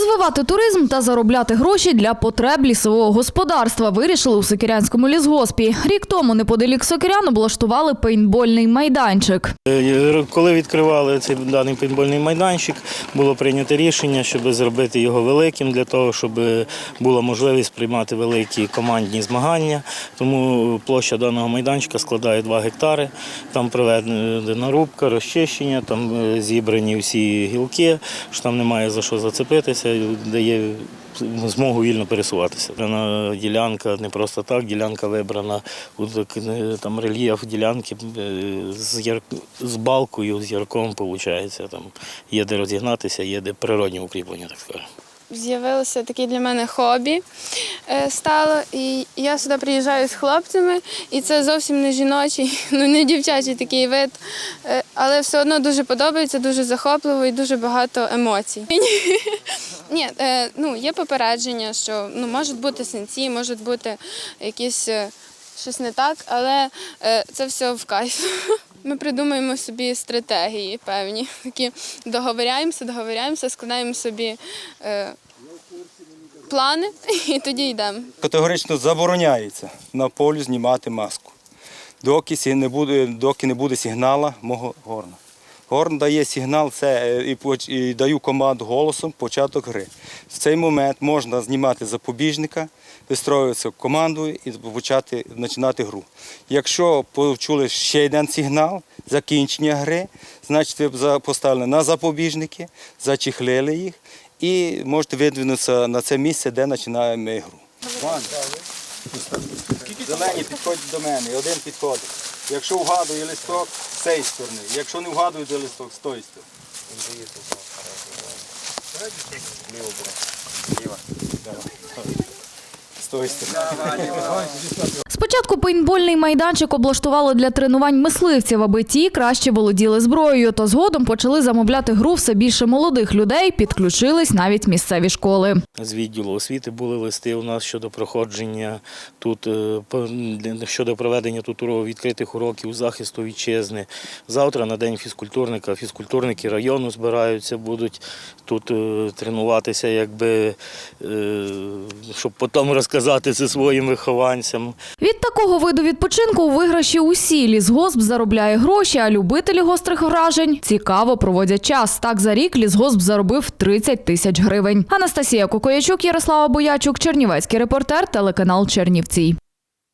Розвивати туризм та заробляти гроші для потреб лісового господарства вирішили у Сокирянському лісгоспі. Рік тому неподалік Сокирян облаштували пейнтбольний майданчик. Е, Коли відкривали цей даний пейнтбольний майданчик, було прийнято рішення, щоб зробити його великим для того, щоб була можливість приймати великі командні змагання. Тому площа даного майданчика складає 2 гектари. Там проведена рубка, розчищення, там е, зібрані всі гілки, що там немає за що зацепитися, дає змогу вільно пересуватися. Ділянка не просто так, ділянка вибрана е, там рельєф ділянки е, з, яр... з балкою, з ярком, виходить. Там є де розігнатися, є де природні укріплення, так скажемо. З'явилося таке для мене хобі е, стало. І я сюди приїжджаю з хлопцями, і це зовсім не жіночий, ну не дівчачий такий вид. Е, Але все одно дуже подобається, дуже захопливо і дуже багато емоцій. Ні, е, ну є попередження, що ну можуть бути синці, можуть бути якісь щось не так, але це все в кайф. Ми придумаємо собі стратегії певні, такі договоряємося, договоряємося, складаємо собі е, плани і тоді йдемо. Категорично забороняється на полю знімати маску, доки не буде, доки не буде сигнала мого горна. Горн дає сигнал, це е, і, і даю команду голосом початок гри. В цей момент можна знімати запобіжника, вистроюватися командою і почати починати гру. Якщо почули ще один сигнал закінчення гри, значить ви поставили на запобіжники, зачехлили їх і можете видвинутися на це місце, де починаємо гру. Зелені підходять до мене, один підходить. Якщо вгадує листок, з цієї сторони. Якщо не вгадує листок, з тої сторони. З тої сторони. Спочатку пейнтбольний майданчик облаштували для тренувань мисливців, аби ті краще володіли зброєю. То згодом почали замовляти гру все більше молодих людей, підключились навіть місцеві школи. З відділу освіти були листи у нас щодо проходження тут е, щодо проведення тут відкритих уроків захисту вітчизни. Завтра на день фізкультурника фізкультурники району збираються, будуть тут е, тренуватися, якби е, щоб потім розказати це своїм вихованцям. Від такого виду відпочинку у виграші усі лісгосп заробляє гроші, а любителі гострих вражень цікаво проводять час. Так за рік лісгосп заробив 30 тисяч гривень. Анастасія Кокоячук, Ярослава Боячук, Чернівецький репортер, телеканал Чернівці.